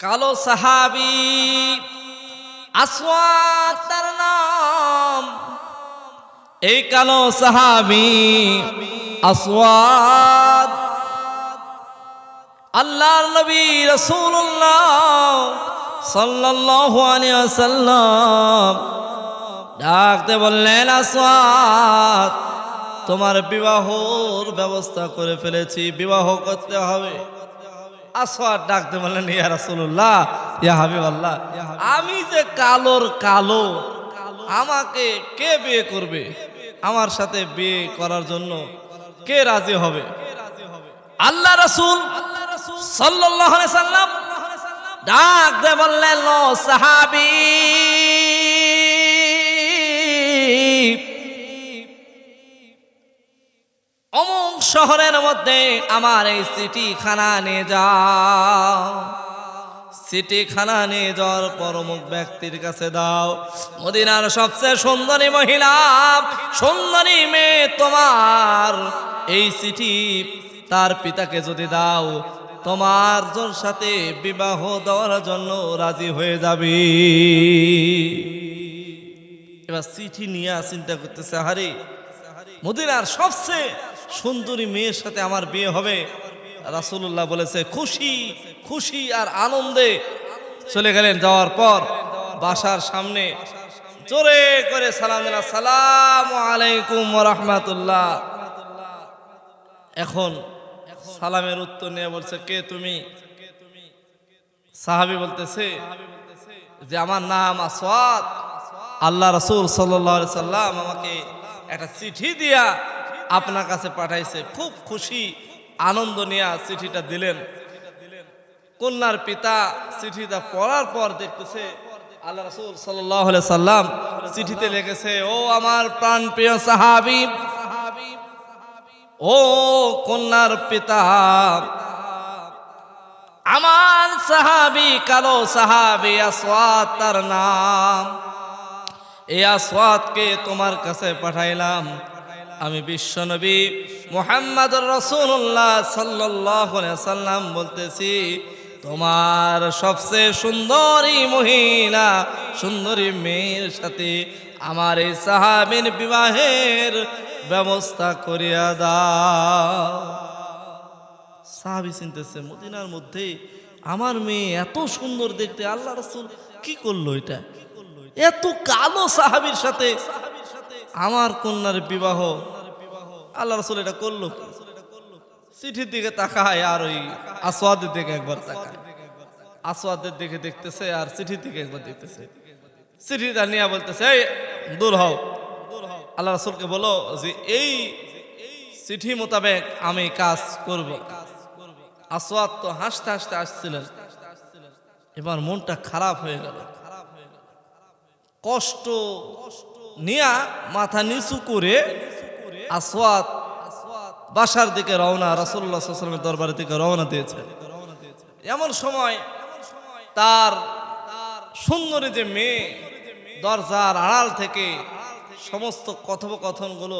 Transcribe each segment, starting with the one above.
কালো সাহাবি তার নাম। এই কালো সাহাবি আসওয়াদ আল্লাহর নবী রাসূলুল্লাহ সাল্লাল্লাহু আলাইহি ডাকতে বললেন আসওয়াদ তোমার বিবাহর ব্যবস্থা করে ফেলেছি, বিবাহ করতে হবে। আসওয়াদ ডাকতে বললেন, ইয়া রাসুল্লাহ ইয়া হাবিব আল্লাহ আমি যে কালোর কালো, আমাকে কে বিয়ে করবে? আমার সাথে বিয়ে করার জন্য কে রাজি হবে? আল্লাহ রাসুল আলাইহি সাল্লাম ডাক দে বললেন সাহাবী শহরের মধ্যে আমার এই সিটি খানা নিয়ে যাও। সিটি খানা নিয়ে যাওয়ার পর অমুক ব্যক্তির কাছে দাও। মদিনার সবচেয়ে সুন্দরী মহিলা, সুন্দরী মেয়ে তোমার। এই চিঠি তার পিতাকে যদি দাও, তোমার জোর সাথে বিবাহ দেওয়ার জন্য রাজি হয়ে যাবে। এবার চিঠি নিয়ে চিন্তা করতেছে হারে মদিনার সবচেয়ে সুন্দরী মেয়ের সাথে আমার বিয়ে হবে। রাসূলুল্লাহ বলেছে, খুশি খুশি আর আনন্দে চলে গেলেন যাওয়ার পর বাসার সামনে। জোরে করে সালাম সালাম আলাইকুম রহমাতুল্লাহ। এখন সালামের উত্তর নিয়ে বলছে, কে তুমি? সাহাবি বলতেছে যে, আমার নাম আসওয়াদ আল্লাহ রসুল সাল্লাম আমাকে একটা চিঠি দিয়া আপনার কাছে পাঠাইছে। খুব খুশি আনন্দ নিয়ে চিঠিটা দিলেন। কন্যার পিতা চিঠিটা পড়ার পর দেখতেছে আল্লাহ রসুল সাল্লাহ সাল্লাম চিঠিতে লিখেছে, ও আমার প্রাণ প্রিয় সাহাবি, ও কন্যার পিতা, আমার সাহাবি, কালো সাহাবি আসওয়াত তার নাম। এই আসওয়াতকে তোমার কাছে পাঠাইলাম। আমি বিশ্বনবী মোহাম্মদ রসুল্লাহ সাল্লাহ সাল্লাম বলতেছি, তোমার সবচেয়ে সুন্দরী মহিলা, সুন্দরী মেয়ের সাথে আমার এই সাহাবিন বিবাহের ব্যবস্থা করিয়া দাও। সাহাবি চিনতেছে, মদিনার মধ্যে আমার মেয়ে এত সুন্দর দেখতে, আল্লাহ রসুল কি করল এটা? এত কালো সাহাবির সাথে আমার কন্যার বিবাহ। আল্লাহ রসুল এটা করল? চিঠির দিকে তাকায় আর ওই আসওয়াদের দিকে একবার তাকায়। আসওয়াদের দিকে দেখতেছে আর চিঠির দিকে একবার দেখতেছে। চিঠিটা নিয়ে বলতেছে, এই, দূর হও। আল্লাহ রসুলকে বলো যে, এই চিঠি মোতাবেক আমি কাজ করব। আসওয়াদ তো হাসতে হাসতে আসছিলেন। এবার মনটা খারাপ হয়ে গেল। কষ্ট নিয়া মাথা নিচু করে আসওয়াদ বাসার দিকে রওনা ওয়াসাল্লামের দরবারের দিকে রওনা দিয়েছে। এমন সময় তার সুন্দরী যে মেয়ে দরজার আড়াল থেকে সমস্ত কথোপকথনগুলো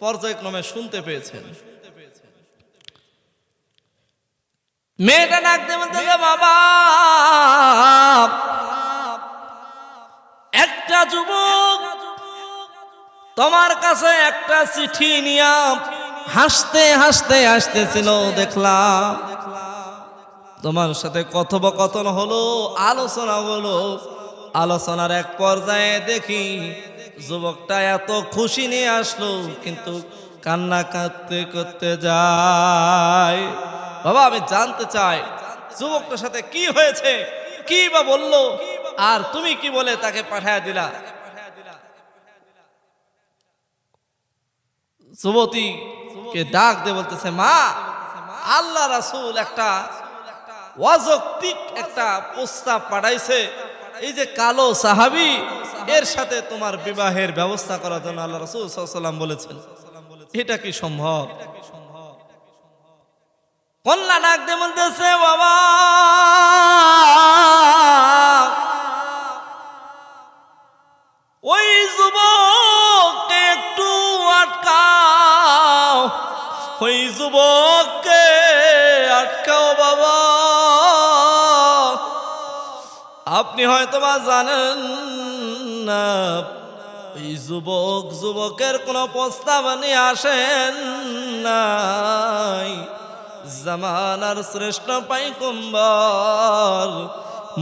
পর্যায়ক্রমে শুনতে পেয়েছেন মেয়েটা ডাক দিয়ে বলতেছে বাবা, একটা যুবক তোমার কাছে একটা চিঠি নিয়া হাসতে হাসতে আসতেছিল দেখলাম। তোমার সাথে কথোপকথন হলো, আলোচনা হলো। আলোচনার এক পর্যায়ে দেখি যুবকটা এত খুশি নিয়ে আসলো, কিন্তু কান্না কাঁদতে করতে যায়। বাবা, আমি জানতে চাই, যুবকটার সাথে কি হয়েছে? কি বা বলল? আর তুমি কি বলে তাকে পাঠায় দিলা? যুবতী কে ডাক দিয়ে বলতেছে, মা, আল্লাহ রাসুল একটা অযৌক্তিক একটা প্রস্তাব পাঠাইছে। এই যে কালো সাহাবি, এর সাথে তোমার বিবাহের ব্যবস্থা করার জন্য আল্লাহ রাসূল সাল্লাম বলেছেন। এটা কি সম্ভব? কন্যা ডাক দিয়ে বলতেছে, বাবা, ওই যুবককে ওই যুবককে আটকাও বাবা। আপনি হয়তো বা জানেন না, ওই যুবক যুবকের কোনো প্রস্তাব নিয়ে আসেন নাই। জামানার শ্রেষ্ঠ পাইকুম্বর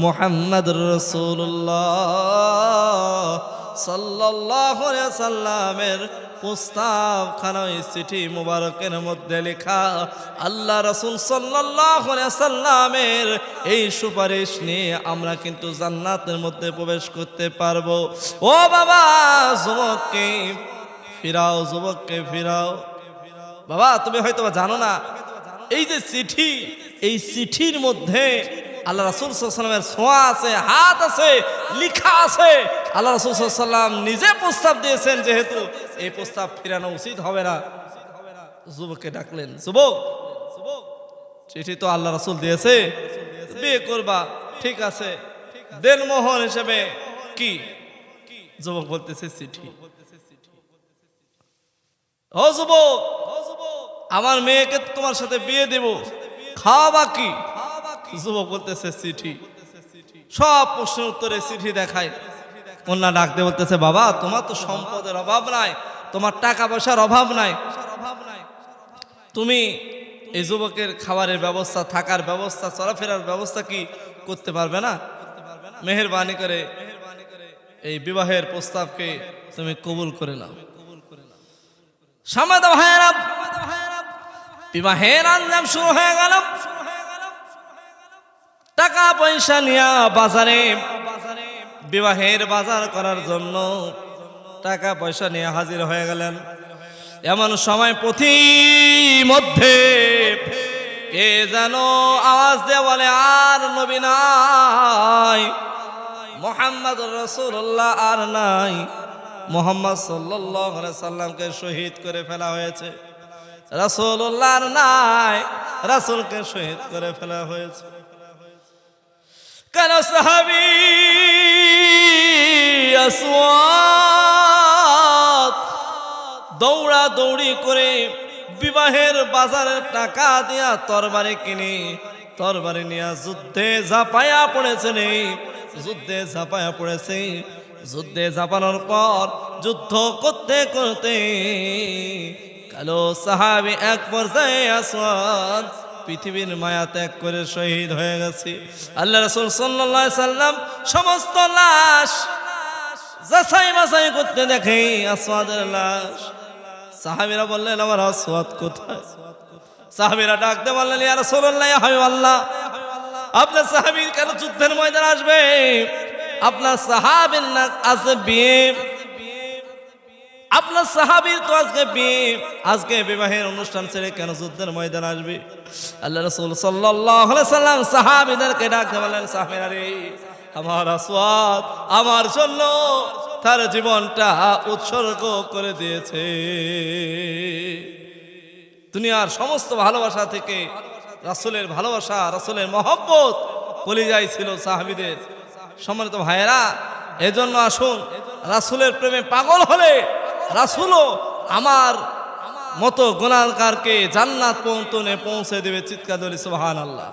মোহাম্মদ রসুল্লাহ সাল্লাহ সাল্লামের প্রস্তাব খানা ওই চিঠি মুবারকের মধ্যে লেখা, আল্লাহ রসুল সাল্লামের এই সুপারিশ নিয়ে আমরা কিন্তু জান্নাতের মধ্যে প্রবেশ করতে পারব। ও বাবা, যুবককে ফিরাও যুবককে ফিরাও। বাবা, তুমি হয়তো জানো না, এই যে চিঠি, এই চিঠির মধ্যে আল্লাহ রাসুল সাল্লামের ছোঁয়া আছে, হাত আছে, লিখা আছে আল্লাহ রাসুল সাল্লাম নিজে প্রস্তাব দিয়েছেন যেহেতু এই প্রস্তাব ফিরানো উচিত হবে না। যুবককে ডাকলেন, যুবক, চিঠি তো আল্লাহ রসুল দিয়েছে, বিয়ে করবা, ঠিক আছে। দেনমোহন হিসেবে কি? যুবক বলতেছে, চিঠি। ও যুবক, আমার মেয়েকে তোমার সাথে বিয়ে দেব, খাওয়াবা কি? যুবক বলতেছে, চিঠি। সব প্রশ্নের উত্তরে চিঠি দেখায়। কন্যা ডাকতে বলতেছে, বাবা, তোমার তো সম্পদের অভাব নাই, তোমার টাকা পয়সার অভাব নাই। তুমি এই যুবকের খাবারের ব্যবস্থা, থাকার ব্যবস্থা, চলাফেরার ব্যবস্থা কি করতে পারবে না? মেহরবানি করে এই বিবাহের প্রস্তাবকে তুমি কবুল করে নাও। সামাদ ভাইয়েরা, বিবাহের আঞ্জাম শুরু হয়ে গেল। টাকা পয়সা নিয়ে বাজারে বিবাহের বাজার করার জন্য টাকা পয়সা নিয়ে হাজির হয়ে গেলেন। এমন সময় প্রতি মধ্যে কে যেন আওয়াজ দিয়ে বলে, আর নবী নাই মোহাম্মদ রসুল্লাহ আর নাই। মোহাম্মদ সাল্লাহ সাল্লামকে শহীদ করে ফেলা হয়েছে। রসুল্লাহ আর নাই, রাসুলকে শহীদ করে ফেলা হয়েছে। কেন সাহাবি দৌড়া দৌড়ি করে বিবাহের বাজারের টাকা দিয়া তরবারি কিনে। তরবারি নিয়ে যুদ্ধে ঝাঁপায়া পড়েছে নেই যুদ্ধে ঝাঁপায়া পড়েছে। যুদ্ধে ঝাঁপানোর পর যুদ্ধ করতে করতে কালো সাহাবি এক পর্যায়ে আসওয়াত পৃথিবীর মায়া ত্যাগ করে শহীদ হয়ে গেছে। আল্লাহ রসুল সাল্লাম সমস্ত লাশ যাচাই বাছাই করতে দেখে আসওয়াদের লাশ। সাহাবিরা বললেন, আমার আসওয়াদ কোথায়? সাহাবিরা ডাকতে বললেন, ইয়া রাসূলুল্লাহ, ইয়া হাবিবাল্লাহ, আপনার সাহাবীর কেন যুদ্ধের ময়দান আসবে? আপনার সাহাবীর না আছে বিয়ে। আপনার সাহাবীর তো আজকে বিয়ে। আজকে বিবাহের অনুষ্ঠান ছেড়ে কেন যুদ্ধের ময়দান আসবে? আল্লাহ রসুল সাল্লাম সাহাবীদেরকে ডাকতে বললেন, সাহাবীরা রে, আমার আসওয়াদ আমার জন্য তার জীবনটা উৎসর্গ করে দিয়েছে। দুনিয়ার সমস্ত ভালোবাসা থেকে রাসুলের ভালোবাসা, রাসুলের মহব্বত কলিজাই ছিল সাহাবিদের। সম্মানিত ভাইয়েরা, এজন্য আসুন, রাসুলের প্রেমে পাগল হলে রাসুলও আমার মতো গুণাকারকে জান্নাত পৌঁছনে পৌঁছে দেবে চিৎকার সুবহান আল্লাহ